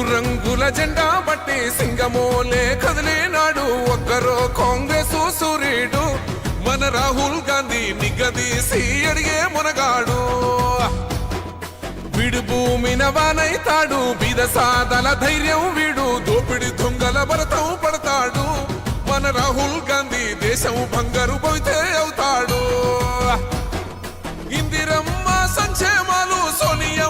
మూడు రంగుల జెండా బట్టి సింగమోలే కదిలేనాడు ఒక్కరో కాంగ్రెస్ సూర్యుడు మన రాహుల్ గాంధీ నిగదీసి అడిగే మునగాడు. వీడు భూమిన వానైతాడు బీద సాదల ధైర్యం వీడు దోపిడి దొంగల భరతం పడతాడు. మన రాహుల్ గాంధీ దేశం బంగారు పోతే అవుతాడు. ఇందిరమ్మ సంక్షేమాలు సోనియా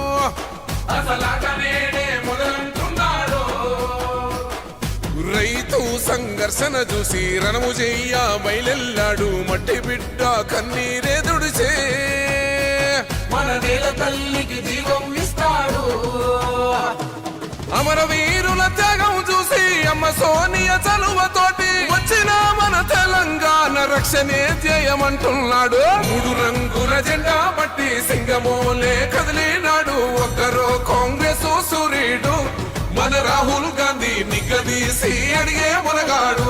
రైతు సంఘర్షణ చూసి రణము చెయ్య బయలెల్లాడు మట్టి బిడ్డ కన్నీరే దుడిచే మన నేల తల్లికి జీవం ఇస్తాడు. అమరవీరుల త్యాగం చూసి అమ్మ సోనియ చలువతోటి వచ్చిన మన తెలంగాణ. రక్షణే ధ్యేయమంటున్నాడు మూడు రంగుల జెండా బట్టి సింగమోలే కదిలినాడు. ఒక్కరో కాంగ్రెస్ సూర్యుడు మన రాహుల్ గాంధీ నిగదీసి అడిగే మునగాడు.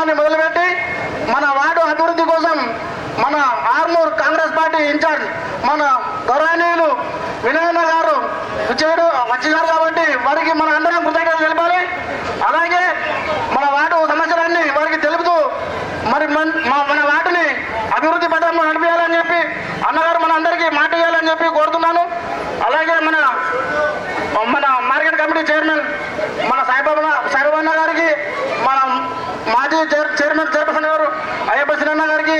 కార్యక్రమాన్ని మొదలుపెట్టి మన వార్డు అభివృద్ధి కోసం మన ఆర్మూర్ కాంగ్రెస్ పార్టీ ఇన్ఛార్జ్ మన గౌరవనీయులు వినయన్న గారు వచ్చాడు వచ్చినారు కాబట్టి వారికి మన అందరం కృతజ్ఞతలు తెలపాలి. అలాగే మన వార్డు సమస్యలన్నీ వారికి తెలుపుతూ మరి మన మా- మన వార్డుని అభివృద్ధి పథంలో నడిపించాలని చెప్పి అన్నగారు మన అందరికీ మాట ఇవ్వాలని చెప్పి కోరుతున్నాను అలాగే మన మన మార్కెట్ కమిటీ చైర్మన్ మన సాయిబాబా సాయిబాబన్న గారికి మన మాజీ చైర్ చైర్మన్ చైర్పర్సన్ గారు అయ్యప్ప సినన్న గారికి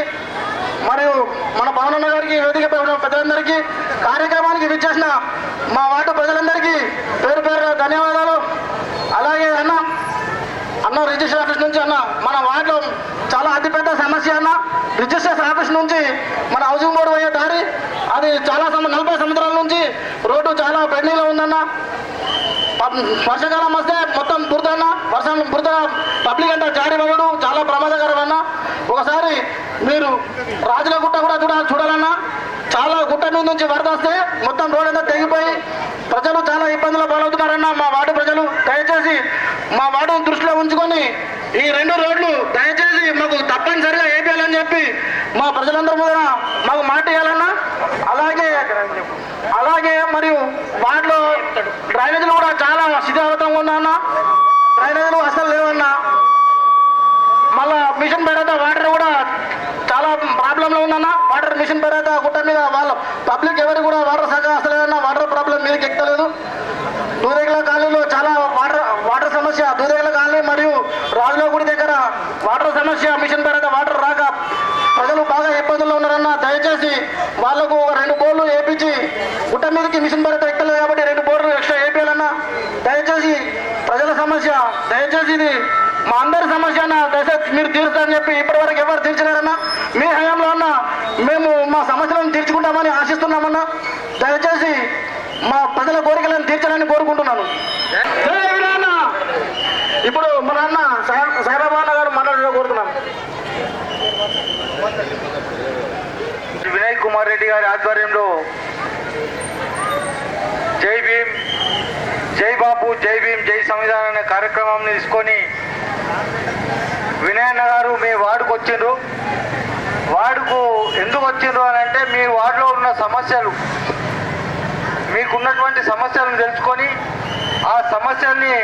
మరియు మన పవనన్న గారికి వేదిక పై ఉన్న పెద్దలందరికీ కార్యక్రమానికి విచ్చేసిన మా వార్డు ప్రజలందరికీ పేరు పేరు ధన్యవాదాలు. అలాగే అన్న అన్న రిజిస్టర్ ఆఫీస్ నుంచి అన్న మన వార్డులో చాలా అతిపెద్ద సమస్య అన్న రిజిస్ట్రేషన్ ఆఫీస్ నుంచి మన హౌసింగ్ బోర్డు పోయే దారి అది చాలా సమ- నలభై సంవత్సరాల నుంచి రోడ్డు చాలా పెండింగ్లో ఉందన్న. వర్షాకాలం వస్తే మొత్తం బురద వర్షం బురద పబ్లిక్ అంతా జారీ పడడు చాలా ప్రమాదకరమన్న ఒకసారి మీరు రాజుల గుట్ట కూడా చూడ చూడాలన్నా. చాలా గుట్ట నుంచి వరద వస్తే మొత్తం రోడ్ అంతా తెగిపోయి ప్రజలు చాలా ఇబ్బందులు పాలవుతున్నారన్న మా వార్డు ప్రజలు దయచేసి మా వార్డును దృష్టిలో ఉంచుకొని ఈ రెండు రోడ్లు దయచేసి మాకు తప్పనిసరిగా వేపేయాలని చెప్పి మా ప్రజలందరూ కూడా మాకు మాట ఇవ్వాలన్నా. అలాగే అలాగే మరియు వాటిలో డ్రైనేజీలు కూడా చాలా శిథిలావతంగా ఉన్నా డ్రైనేజీలు అసలు లేవన్నా మళ్ళా మిషన్ పెరత వాటర్ కూడా చాలా ప్రాబ్లంలో ఉందన్న వాటర్ మిషన్ పెరత గుట్ట మీద వాళ్ళ పబ్లిక్ ఎవరు కూడా వాటర్ సగం అసలు వాటర్ ప్రాబ్లం మీదకి ఎక్కలేదు దూరేగల కాలనీలో చాలా వాటర్ వాటర్ సమస్య. దూరేగల కాలనీ మరియు రాజులో గుడి దగ్గర వాటర్ సమస్య మిషన్ పెరత వాటర్ రాక ప్రజలు బాగా ఇబ్బందుల్లో ఉన్నారన్న దయచేసి వాళ్ళకు ఒక రెండు బోర్లు వేపించి గుట్ట మీదకి మిషన్ పెరత ఎక్కలేదు కాబట్టి రెండు బోర్లు ఎక్స్ట్రా వేపించాలన్నా దయచేసి ప్రజల సమస్య దయచేసి ఇది మా అందరి సమస్య దశ మీరు తీరుస్తారని చెప్పి ఇప్పటివరకు ఎవరు తీర్చలేరన్నా? మీ హయాంలో అన్న మేము మా సమస్యలను తీర్చుకుంటామని ఆశిస్తున్నామన్నా. దయచేసి మా ప్రజల కోరికలను తీర్చాలని కోరుకుంటున్నాను. ఇప్పుడు మన అన్న సాయిబాబా అన్న గారు మాట్లాడడం కోరుతున్నాను. వినయ్ కుమార్ రెడ్డి గారి ఆధ్వర్యంలో జై భీమ్ జై బాపు జై భీమ్ జై సంవిధానం అనే కార్యక్రమం తీసుకొని వినయన్న గారు మీ వార్డుకు వచ్చిండ్రు. వార్డుకు ఎందుకు వచ్చిండ్రు అని అంటే మీ వార్డులో ఉన్న సమస్యలు మీకున్నటువంటి సమస్యలను తెలుసుకొని ఆ సమస్యల్ని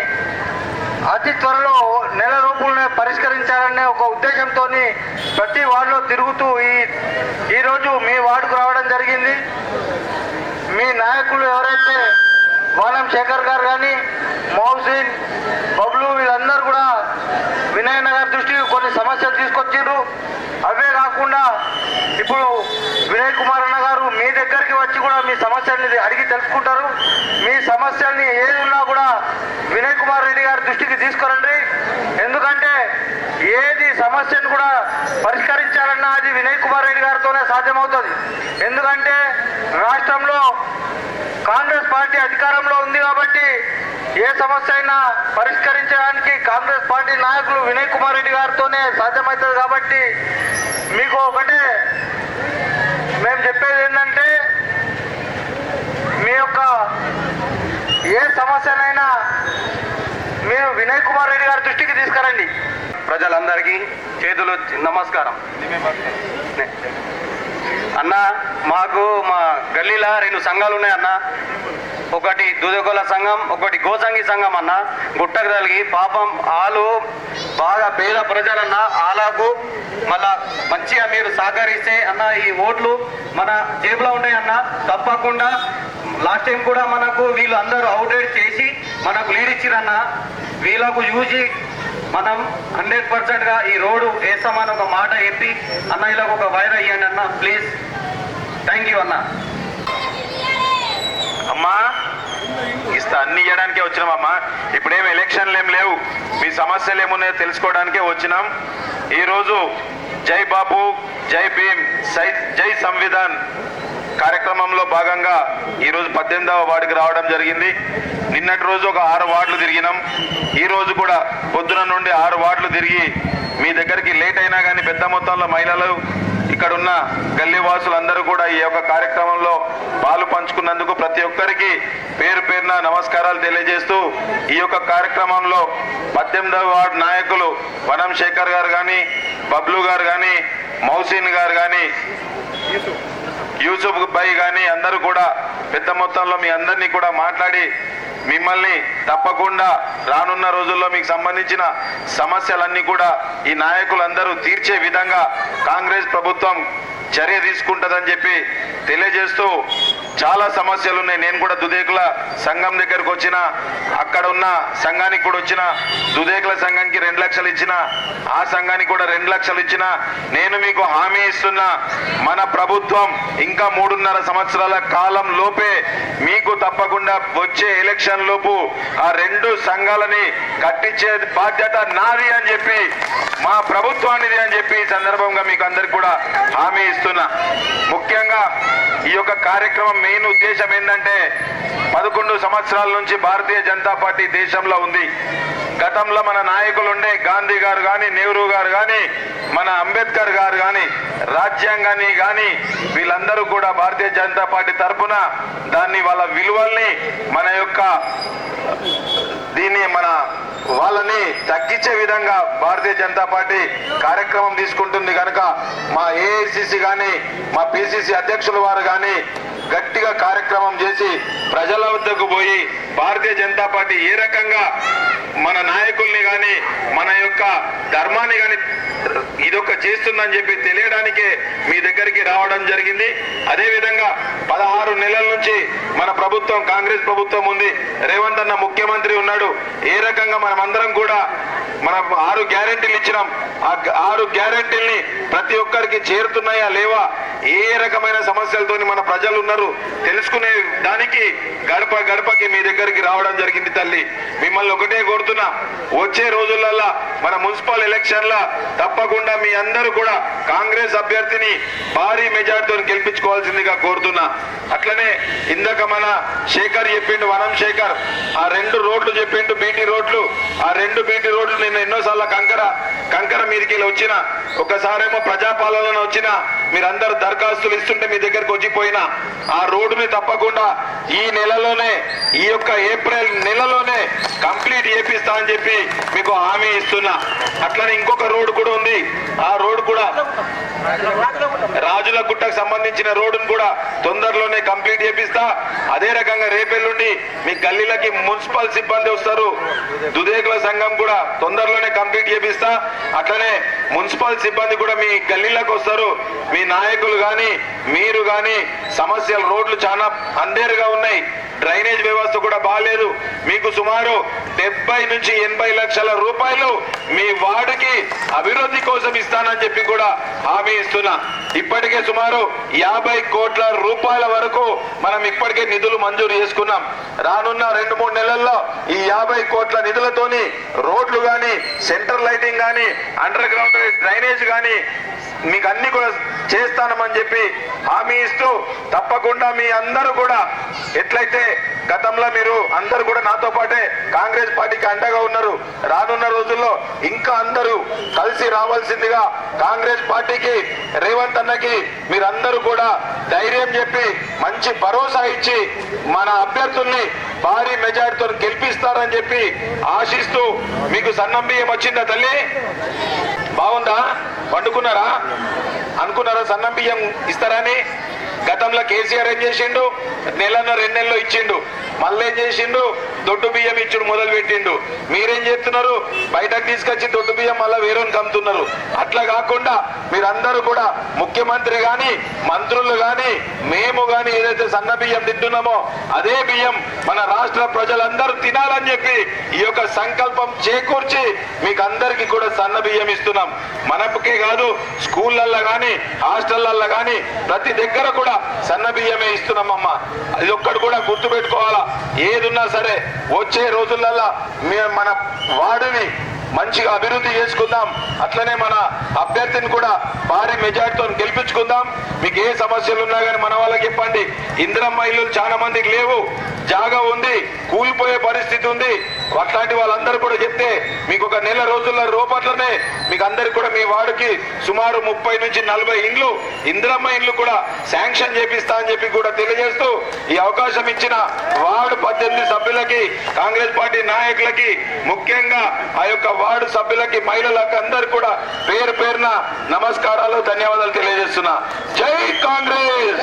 అతి త్వరలో నెల రూపులనే పరిష్కరించాలనే ఒక ఉద్దేశంతో ప్రతి వార్డులో తిరుగుతూ ఈ ఈరోజు మీ వార్డుకు రావడం జరిగింది. మీ నాయకులు ఎవరైతే వానం శేఖర్ గారు కానీ మౌసిన్ బబ్లు వీళ్ళందరూ కూడా వినయ్ నగర్ దృష్టికి కొన్ని సమస్యలు తీసుకొచ్చిండ్రు. అవే కాకుండా ఇప్పుడు వినయ్ కుమార్ అన్న గారు మీ దగ్గరికి వచ్చి కూడా మీ సమస్యల్ని అడిగి తెలుసుకుంటారు. మీ సమస్యల్ని ఏది ఉన్నా కూడా వినయ్ కుమార్ రెడ్డి గారి దృష్టికి తీసుకురండి. ఎందుకంటే ఏది సమస్యను కూడా పరిష్కరించాలన్నా అది వినయ్ కుమార్ రెడ్డి గారితోనే సాధ్యమవుతుంది. ఎందుకంటే రాష్ట్రంలో కాంగ్రెస్ పార్టీ అధికారంలో ఉంది కాబట్టి ఏ సమస్య అయినా పరిష్కరించడానికి కాంగ్రెస్ పార్టీ నాయకులు వినయ్ కుమార్ రెడ్డి గారితోనే సాధ్యమవుతుంది కాబట్టి మీకు ఒకటే మేము చెప్పేది ఏంటంటే మీ యొక్క ఏ సమస్యనైనా మీరు వినయ్ కుమార్ రెడ్డి గారి దృష్టికి తీసుకురండి. ప్రజలందరికీ చేతులు నమస్కారం. అన్న మాకు మా గల్లీలో రెండు సంఘాలు ఉన్నాయి అన్న. ఒకటి దూదగోల సంఘం ఒకటి గోసంగి సంఘం అన్న. గుట్టకు తలిగి పాపం ఆలు బాగా పేద ప్రజలన్న ఆలకు మళ్ళా మంచిగా మీరు సహకరిస్తే అన్న ఈ ఓట్లు మన జేబులో ఉంటాయి అన్న. తప్పకుండా లాస్ట్ టైం కూడా మనకు వీళ్ళు అందరూ అవుట్రేట్ చేసి మనకు లీడ్ ఇచ్చిరన్న. వీళ్ళకు చూసి మనం హండ్రెడ్ పర్సెంట్గా ఈ రోడ్డు వేస్తామని ఒక మాట చెప్పి అన్న ఇలా ఒక వైర్ అయ్యండి అన్న ప్లీజ్. థ్యాంక్ యూ అన్న. అమ్మా ఇస్తా అన్ని ఇవ్వడానికే వచ్చినామమ్మా ఇప్పుడేం ఎలక్షన్లు ఏం లేవు. మీ సమస్యలు ఏమున్నాయో తెలుసుకోవడానికే వచ్చినాం. ఈరోజు జై బాబు జై భీమ్ సై జై సంవిధాన్. కార్యక్రమంలో భాగంగా ఈరోజు పద్దెనిమిదవ వార్డుకి రావడం జరిగింది. నిన్నటి రోజు ఒక ఆరు వార్డులు తిరిగినాం. ఈ రోజు కూడా పొద్దున నుండి ఆరు వార్డులు తిరిగి మీ దగ్గరికి లేట్ అయినా కానీ పెద్ద మొత్తంలో మహిళలు ఇక్కడ ఉన్న గల్లీ వాసులందరూ కూడా ఈ యొక్క కార్యక్రమంలో పాలు పంచుకున్నందుకు ప్రతి ఒక్కరికి పేరు పేరున నమస్కారాలు తెలియజేస్తూ ఈ యొక్క కార్యక్రమంలో పద్దెనిమిదవ వార్డు నాయకులు వనం శేఖర్ గారు కానీ బబ్లు గారు కానీ మౌసిన్ గారు కానీ యూసుఫ్ భాయ్ కానీ అందరూ కూడా పెద్ద మొత్తంలో మీ అందరినీ కూడా మాట్లాడి మిమ్మల్ని తప్పకుండా రానున్న రోజుల్లో మీకు సంబంధించిన సమస్యలన్నీ కూడా ఈ నాయకులందరూ తీర్చే విధంగా కాంగ్రెస్ ప్రభుత్వం చర్య తీసుకుంటుందని చెప్పి తెలియజేస్తూ చాలా సమస్యలు ఉన్నాయి. నేను కూడా దుదేకుల సంఘం దగ్గరకు వచ్చిన అక్కడ ఉన్న సంఘానికి కూడా వచ్చిన దుదేకుల సంఘానికి రెండు లక్షలు ఇచ్చిన ఆ సంఘానికి కూడా రెండు లక్షలు ఇచ్చిన నేను మీకు హామీ ఇస్తున్న మన ప్రభుత్వం ఇంకా మూడున్నర సంవత్సరాల కాలం లోపే మీకు తప్పకుండా వచ్చే ఎలక్షన్ లోపు ఆ రెండు సంఘాలని కట్టించే బాధ్యత నాది అని చెప్పి మా ప్రభుత్వానిది అని చెప్పి ఈ సందర్భంగా మీకు అందరికి కూడా హామీ ఇస్తున్నా ముఖ్యంగా ఈ యొక్క కార్యక్రమం మెయిన్ ఉద్దేశం ఏంటంటే పదకొండు సంవత్సరాల నుంచి భారతీయ జనతా పార్టీ దేశంలో ఉంది. గతంలో మన నాయకులు ఉండే గాంధీ గారు కానీ నెహ్రూ గారు కానీ మన అంబేద్కర్ గారు కానీ రాజ్యాంగాన్ని కానీ వీళ్ళందరూ కూడా భారతీయ జనతా పార్టీ తరఫున దాన్ని వాళ్ళ విలువల్ని మన యొక్క దీన్ని మన వాళ్ళని తగ్గించే విధంగా భారతీయ జనతా పార్టీ కార్యక్రమం తీసుకుంటుంది కనుక మా ఏఐసిసి కానీ మా పిసిసి అధ్యక్షుల వారు కానీ గట్టిగా కార్యక్రమం చేసి ప్రజల వద్దకు పోయి భారతీయ జనతా పార్టీ ఏ రకంగా మన నాయకుల్ని కానీ మన యొక్క ధర్మాన్ని కానీ ఇదొక చేస్తుందని చెప్పి తెలియడానికే మీ దగ్గరికి రావడం జరిగింది. అదేవిధంగా పదహారు నెలల నుంచి మన ప్రభుత్వం కాంగ్రెస్ ప్రభుత్వం ఉంది. రేవంత్ అన్న ముఖ్యమంత్రి ఉన్నాడు. ఏ రకంగా మనమందరం కూడా మన ఆరు గ్యారెంటీలు ఇచ్చినాం. ఆ ఆరు గ్యారంటీల్ని ప్రతి ఒక్కరికి చేరుతున్నాయా లేవా? ఏ రకమైన సమస్యలతోని మన ప్రజలు ఉన్నారు తెలుసుకునే దానికి గడప గడపకి మీ దగ్గరికి రావడం జరిగింది తల్లి. మిమ్మల్ని ఒకటే కోరుతున్నా వచ్చే రోజులల్లా మన మున్సిపల్ ఎలక్షన్ల తప్పకుండా మీ అందరూ కూడా కాంగ్రెస్ అభ్యర్థిని భారీ మెజార్టీతో గెలిపించుకోవాల్సిందిగా కోరుతున్నా. అట్లనే ఇందాక మన శేఖర్ చెప్పిండు వనం శేఖర్ ఆ రెండు రోడ్లు చెప్పిండు బీటీ రోడ్లు ఆ రెండు బీటీ రోడ్లు నేను ఎన్నోసార్లు కంకర కంకర మీదకి వచ్చిన ఒకసారేమో ప్రజాపాలన వచ్చిన మీరందరూ దరఖాస్తులు ఇస్తుంటే మీ దగ్గరకు వచ్చిపోయిన ఆ రోడ్డుని తప్పకుండా ఈ నెలలోనే ఈ యొక్క ఏప్రిల్ నెలలోనే కంప్లీట్ చేపిస్తా అని చెప్పి మీకు హామీ ఇస్తున్నా. అట్లనే ఇంకొక రోడ్డు కూడా ఉంది. ఆ రోడ్డు కూడా రాజుల గుట్టకు సంబంధించిన రోడ్డును కూడా తొందరలోనే కంప్లీట్ చేపిస్తా. అదే రకంగా రేపెల్లుండి మీ గల్లీలకి మున్సిపల్ సిబ్బంది వస్తారు. దుదేకుల సంఘం కూడా తొందరలోనే కంప్లీట్ చేపిస్తా. అట్లనే మున్సిపల్ సిబ్బంది కూడా మీ గల్లీలకు వస్తారు. మీ నాయకులు కానీ మీరు కానీ సమస్యలు రోడ్లు చాలా అందేరుగా ఉన్నాయి. డ్రైనేజ్ వ్యవస్థ కూడా బాగాలేదు మీకు సుమారు డెబ్బై నుంచి ఎనభై లక్షల రూపాయలు మీ వార్డుకి అభివృద్ధి కోసం ఇస్తానని చెప్పి కూడా హామీ ఇస్తున్నా. ఇప్పటికే సుమారు యాభై కోట్ల రూపాయల వరకు మనం ఇప్పటికే నిధులు మంజూరు చేసుకున్నాం. రానున్న రెండు మూడు నెలల్లో ఈ యాభై కోట్ల నిధులతోని రోడ్లు కానీ సెంటర్ లైటింగ్ కానీ అండర్ గ్రౌండ్ డ్రైనేజ్ కానీ మీకు అన్ని కూడా చేస్తానమని చెప్పి హామీ ఇస్తూ తప్పకుండా మీ అందరూ కూడా ఎట్లయితే గతంలో మీరు అందరూ కూడా నాతో పాటే కాంగ్రెస్ పార్టీకి అండగా ఉన్నారు రానున్న రోజుల్లో ఇంకా అందరూ కలిసి రావాల్సిందిగా కాంగ్రెస్ పార్టీకి రేవంత్ అన్నకి మీరందరూ కూడా ధైర్యం చెప్పి మంచి భరోసా ఇచ్చి మన అభ్యర్థుల్ని భారీ మెజార్టీతో గెలిపిస్తారని చెప్పి ఆశిస్తూ మీకు సన్నం బియ్యం వచ్చిందా తల్లి? బాగుందా? పండుకున్నారా? అనుకున్నారా? సన్నం బియ్యం ఇస్తారని గతంలో కేసీఆర్ ఏం చేసిండు? నెలన్న రెండు నెలలు ఇచ్చిండు. మళ్ళీ ఏం చేసిండు? దొడ్డు బియ్యం ఇచ్చుడు మొదలు పెట్టిండు. మీరేం చేస్తున్నారు? బయటకు తీసుకొచ్చి దొడ్డు బియ్యం మళ్ళీ వేరేని కమ్ముతున్నారు. అట్లా కాకుండా మీరందరూ కూడా ముఖ్యమంత్రి గాని మంత్రులు గాని మేము గాని ఏదైతే సన్న బియ్యం తింటున్నామో అదే బియ్యం మన రాష్ట్ర ప్రజలందరూ తినాలని చెప్పి ఈ యొక్క సంకల్పం చేకూర్చి మీకు అందరికీ కూడా సన్న బియ్యం ఇస్తున్నాం. మనకే కాదు స్కూళ్ళల్లో కానీ హాస్టళ్ళలో కానీ ప్రతి దగ్గర కూడా సన్న బియ్యమే ఇస్తున్నామమ్మా. అది ఒక్కటి కూడా గుర్తు పెట్టుకోవాలా ఏదున్నా సరే వచ్చే రోజులల్లా మేము మన వాడిని మంచిగా అభివృద్ధి చేసుకుందాం. అట్లనే మన అభ్యర్థిని కూడా భారీ మెజార్టీతో గెలిపించుకుందాం. మీకు ఏ సమస్యలు ఉన్నా కానీ మన వాళ్ళకి చెప్పండి. ఇందిరమ్మ ఇల్లు చాలా మందికి లేవు. జాగా ఉంది. కూలిపోయే పరిస్థితి ఉంది. అట్లాంటి వాళ్ళందరూ కూడా చెప్తే మీకు ఒక నెల రోజుల రూపట్లనే మీకు అందరికి కూడా మీ వార్డుకి సుమారు ముప్పై నుంచి నలభై ఇండ్లు ఇందిరమ్మ ఇండ్లు కూడా శాంక్షన్ చేపిస్తా అని చెప్పి కూడా తెలియజేస్తూ ఈ అవకాశం ఇచ్చిన వార్డు పద్దెనిమిది సభ్యులకి కాంగ్రెస్ పార్టీ నాయకులకి ముఖ్యంగా ఆ యొక్క వార్డు సభ్యులకి మహిళలకు అందరు కూడా పేరు పేరున నమస్కారాలు ధన్యవాదాలు తెలియజేస్తున్నా. జై కాంగ్రెస్!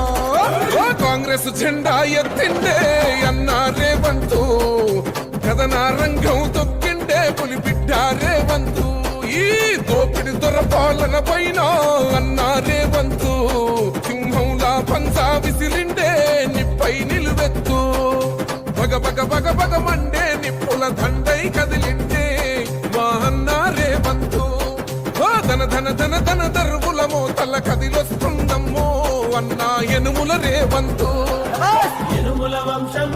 కాంగ్రెస్ జెండా ఎత్తిండే అన్న రేవంతు కథన రంగం తొక్కిండే పులిబిడ్డ రేవంతు ఈ దోపిడి దొర పాలన పైన అన్న రేవంతు సింహంలా పంచా విసిరిండే నిప్పై నిలువెత్తు. బగ బగ బగ బగ ఎనుముల రేవంతు. ఎరుముల వంశం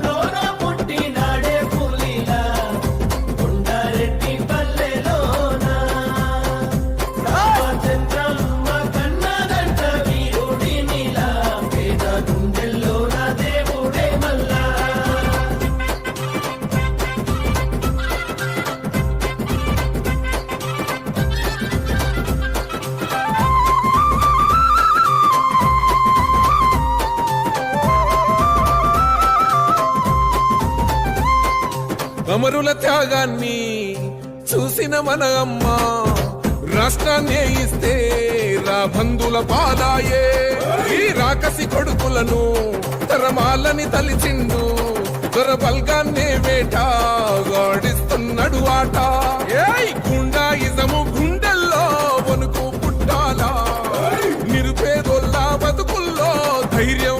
అమరుల త్యాగాన్ని చూసిన మన అమ్మ రాష్ట్రాన్ని ఇస్తే రా బంధుల పాదాయే. ఈ రాకసి కొడుకులను తరమాలని తలిచిండు దొర బల్గాన్నే వేట గాడిస్తున్నాడు ఆట. ఏయ్ గుండా ఇజము గుండెల్లో వణుకు పుట్టాలా? నిరుపేదోల్లా బతుకుల్లో ధైర్యం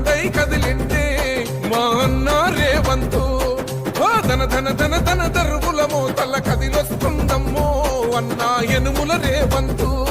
కదిలింటే మా అన్న రేవంతు. ధన ధన ధన ధన దరువుల తల కదిలొస్తుందమ్మో అన్నా ఎనుముల రేవంతు.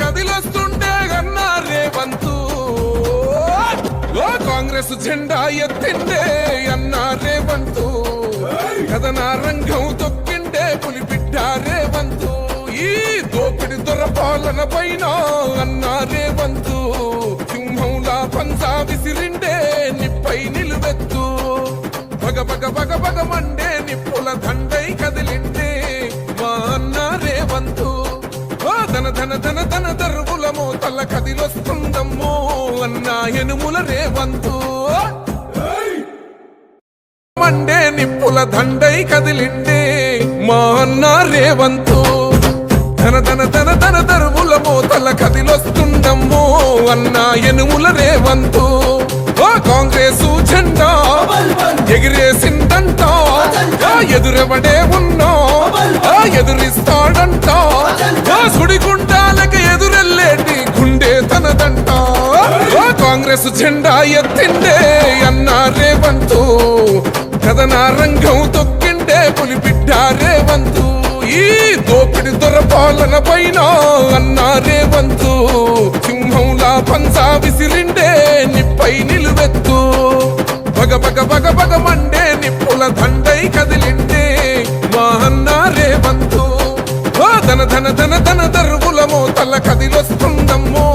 కదిలొస్తుండే అన్నా రేవంతు. కాంగ్రెస్ జెండా ఎత్తిండే అన్నా రేవంతు. కథన రంగం తొక్కిండే పులిబిడ్డ రేవంతు. ఈ దోపిడి దొర పాలన పైన అన్నా రేవంతు. సింహంలా పంచా విసిరిండే నిప్పై నిలువెత్తు. పగ బగ పగ పగ మండే ధన ధన ధన ధన దరువుల మోతల కదిలొస్తుందమ్మో అన్న ఎనుముల రేవంతు. మండే నిప్పుల దండై కదిలిండే మా అన్న రేవంతు. ధన ధన ధన ధన దరువుల మోతల కదిలొస్తుందమ్మో అన్న ఎనుముల రేవంతు. కాంగ్రెసు జెండా ఎగిరేసిందంట ఆ ఎదురెవడే ఉన్నా. ఎదురిస్తాడంట. సుడిగుండాలకి ఎదురెల్లేటి గుండె తనదంట. కాంగ్రెస్ జెండా ఎత్తిండే అన్న రేవంతు. కథన రంగం తొక్కిండే పులి బిడ్డ రేవంతు. ఈ దోపిడి దొర పాలన పైన అన్న రేవంతు. సింహంలా పంచా విసిరిండే ధన ధన ధన ధన దరువుల మోతల కదిలొస్తుందమ్మో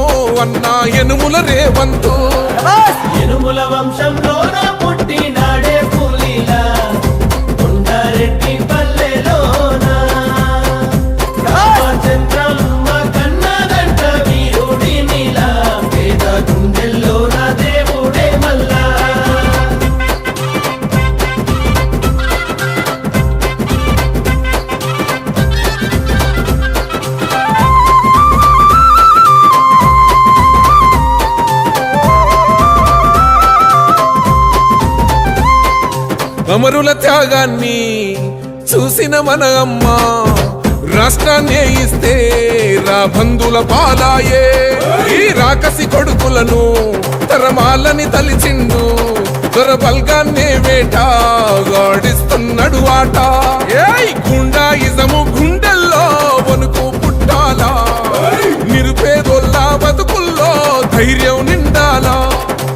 అన్న ఎనుముల రేవంతు. ఎనుముల వంశంలోన అమరుల త్యాగాన్ని చూసిన మన అమ్మ రాష్ట్రాన్ని ఇస్తే రా బంధుల పాలాయే. ఈ రాకసి కొడుకులను తరమాలని తలిచిండు దొర బల్గాన్నే వేట గాడిస్తున్నాడు ఆట. ఏయ్ గుండా ఇజము గుండెల్లో వణుకు పుట్టాలా? నిరుపేదోళ్ళ బతుకుల్లో ధైర్యం నిండాలా?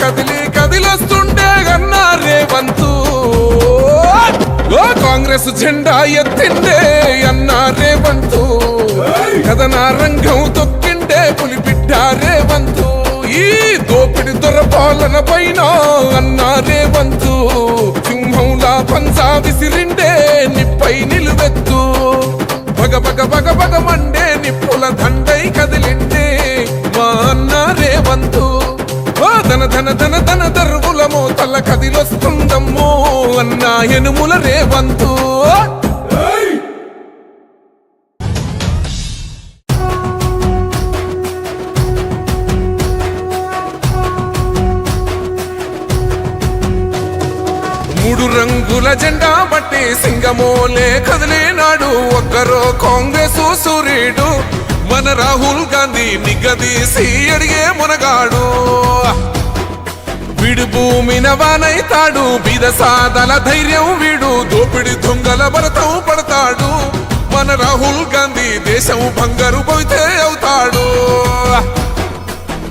కదిలి కదిలొస్తుండే అన్నా రేవంతు. ఓ కాంగ్రెస్ జెండా ఎత్తిండే అన్నా రేవంతు. కథన రంగం తొక్కిండే పులిబిడ్డ రేవంతు. ఈ దోపిడి దొరపాలన పైన అన్నా రేవంతు. సింహంలా పంజా విసిరిండే నిప్పై నిలువెత్తు. బగ బగ బగ పగ మండే నిప్పుల దండ ధన ధన ధన ధన తల మోతల కదిలొస్తుందమ్మో అన్న ఎనుముల రేవంతు. మూడు రంగుల జెండా బట్టి సింగమోలే కదిలేనాడు. ఒక్కరో కాంగ్రెస్ సూర్యుడు మన రాహుల్ గాంధీ నిగదీసి అడిగే మునగాడు. వీడు భూమిన వానైతాడు. బీద సాదల ధైర్యం వీడు. దోపిడి దొంగల భరతం పడతాడు. మన రాహుల్ గాంధీ దేశం బంగారు పోతే అవుతాడు.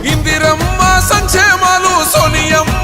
ఇందిరమ్మ సంక్షేమాలు సోనియమ్మ